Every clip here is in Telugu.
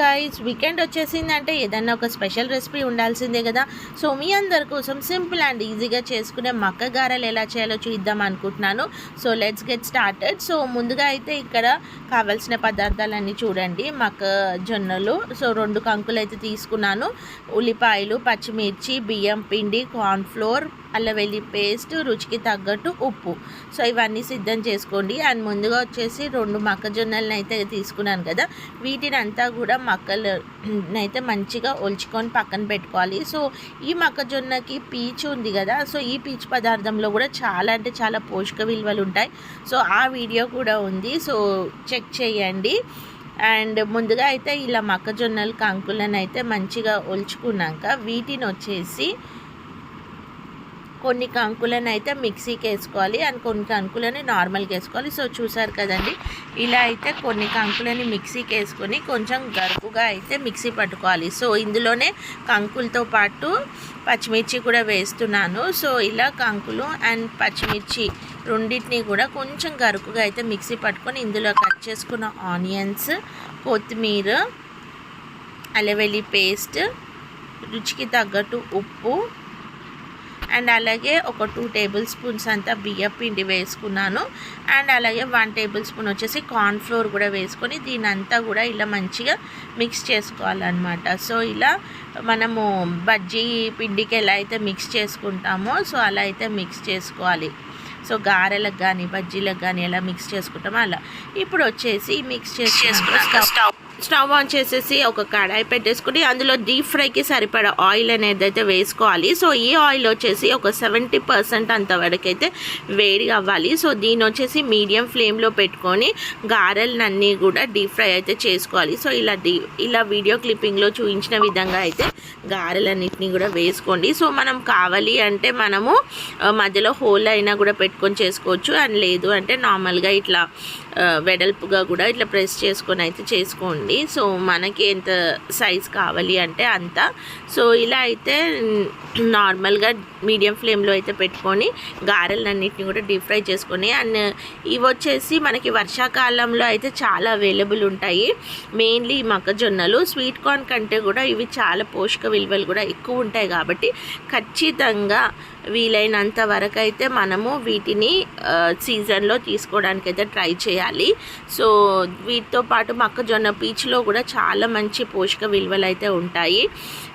గైస్ వీకెండ్ వచ్చేసిందంటే ఏదన్నా ఒక స్పెషల్ రెసిపీ ఉండాల్సిందే కదా. సో మీ అందరి కోసం సింపుల్ అండ్ ఈజీగా చేసుకునే మక్క గారెలు ఎలా చేయాలో చూద్దాం అనుకుంటున్నాను. So let's get started so ముందుగా అయితే ఇక్కడ కావాల్సిన పదార్థాలన్నీ చూడండి. మక్క జొన్నలు సో రెండు కంకులు అయితే తీసుకున్నాను. ఉల్లిపాయలు పచ్చిమిర్చి బియ్యం పిండి కార్న్ఫ్లోర్ అల్లవెల్లి పేస్ట్ రుచికి తగ్గట్టు ఉప్పు. సో ఇవన్నీ సిద్ధం చేసుకోండి. అండ్ ముందుగా వచ్చేసి రెండు మొక్కజొన్నలను అయితే తీసుకున్నాను కదా. వీటిని అంతా కూడా మొక్కలు అయితే మంచిగా ఒలుచుకొని పక్కన పెట్టుకోవాలి. సో ఈ మొక్కజొన్నకి పీచు ఉంది కదా. సో ఈ పీచు పదార్థంలో కూడా చాలా అంటే చాలా పోషక విలువలు ఉంటాయి. సో ఆ వీడియో కూడా ఉంది. సో చెక్ చేయండి. అండ్ ముందుగా అయితే ఇలా మొక్కజొన్నలు కంకులను అయితే మంచిగా ఒలుచుకున్నాక వీటిని వచ్చేసి కొన్ని కంకులను అయితే మిక్సీకి వేసుకోవాలి అండ్ కొన్ని కంకులని నార్మల్గా వేసుకోవాలి. సో చూసారు కదండి? ఇలా అయితే కొన్ని కంకులని మిక్సీకి వేసుకొని కొంచెం గరుకుగా అయితే మిక్సీ పట్టుకోవాలి. సో ఇందులోనే కంకులతో పాటు పచ్చిమిర్చి కూడా వేస్తున్నాను. సో ఇలా కంకులు అండ్ పచ్చిమిర్చి రెండింటిని కూడా కొంచెం గరుకుగా అయితే మిక్సీ పట్టుకొని ఇందులో కట్ చేసుకున్న ఆనియన్స్ కొత్తిమీర అలవెల్లి పేస్ట్ రుచికి తగ్గట్టు ఉప్పు అండ్ అలాగే ఒక టూ టేబుల్ స్పూన్స్ అంతా బియ్యం పిండి వేసుకున్నాను. అండ్ అలాగే వన్ టేబుల్ స్పూన్ వచ్చేసి కార్న్ఫ్లోర్ కూడా వేసుకొని దీని అంతా కూడా ఇలా మంచిగా మిక్స్ చేసుకోవాలన్నమాట. సో ఇలా మనము బజ్జీ పిండికి ఎలా అయితే మిక్స్ చేసుకుంటామో సో అలా అయితే మిక్స్ చేసుకోవాలి. సో గారెలకు కానీ బజ్జీలకు కానీ ఎలా మిక్స్ చేసుకుంటామో అలా. ఇప్పుడు వచ్చేసి మిక్స్ చేసుకున్నాక స్టవ్. స్టవ్ ఆన్ చేసేసి ఒక కడాయి పెట్టేసుకుని అందులో డీప్ ఫ్రైకి సరిపడా ఆయిల్ అనేది అయితే వేసుకోవాలి. సో ఈ ఆయిల్ వచ్చేసి ఒక సెవెంటీ పర్సెంట్ అంతవరకైతే అయితే వేడి అవ్వాలి. సో దీని వచ్చేసి మీడియం ఫ్లేమ్లో పెట్టుకొని గారెలన్నీ కూడా డీప్ ఫ్రై అయితే చేసుకోవాలి. సో ఇలా డీ ఇలా వీడియో క్లిప్పింగ్లో చూపించిన విధంగా అయితే గారెలన్నింటినీ కూడా వేసుకోండి. సో మనం కావాలి అంటే మనము మధ్యలో హోల్ అయినా కూడా పెట్టుకొని చేసుకోవచ్చు. అండ్ లేదు అంటే నార్మల్గా ఇట్లా వెడల్పుగా కూడా ఇట్లా ప్రెస్ చేసుకొని అయితే చేసుకోండి. సో మనకి ఎంత సైజ్ కావాలి అంటే అంత. సో ఇలా అయితే నార్మల్గా మీడియం ఫ్లేమ్లో అయితే పెట్టుకొని గారెలన్నింటినీ కూడా డీప్ ఫ్రై చేసుకొని అండ్ ఇవి వచ్చేసి మనకి వర్షాకాలంలో అయితే చాలా అవైలబుల్ ఉంటాయి. మెయిన్లీ మొక్కజొన్నలు స్వీట్ కార్న్ కంటే కూడా ఇవి చాలా పోషక విలువలు కూడా ఎక్కువ ఉంటాయి కాబట్టి ఖచ్చితంగా వీలైనంత వరకు అయితే మనము వీటిని సీజన్లో తీసుకోవడానికి అయితే ట్రై చేయాలి. సో వీటితో పాటు మొక్కజొన్న పీచులో కూడా చాలా మంచి పోషక విలువలు అయితే ఉంటాయి.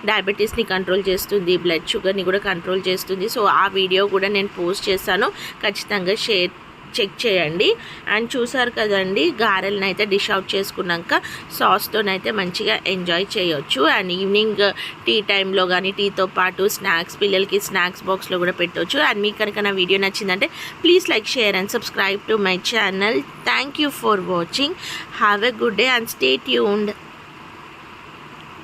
డయాబెటీస్ని కంట్రోల్ చేస్తుంది బ్లడ్ షుగర్ని కూడా కంట్రోల్ చేస్తుంది. సో ఆ వీడియో కూడా నేను పోస్ట్ చేశాను ఖచ్చితంగా షేర్ చెక్ చేయండి. అండ్ చూసారు కదండి గారెలను అయితే డిష్ అవుట్ చేసుకున్నాక సాస్తోనైతే మంచిగా ఎంజాయ్ చేయొచ్చు. అండ్ ఈవినింగ్ టీ టైంలో కానీ టీతో పాటు స్నాక్స్ పిల్లలకి స్నాక్స్ బాక్స్లో కూడా పెట్టవచ్చు అండ్ మీకు కనుక నా వీడియో నచ్చిందంటే please like share and subscribe to my channel thank you for watching have a good day and stay tuned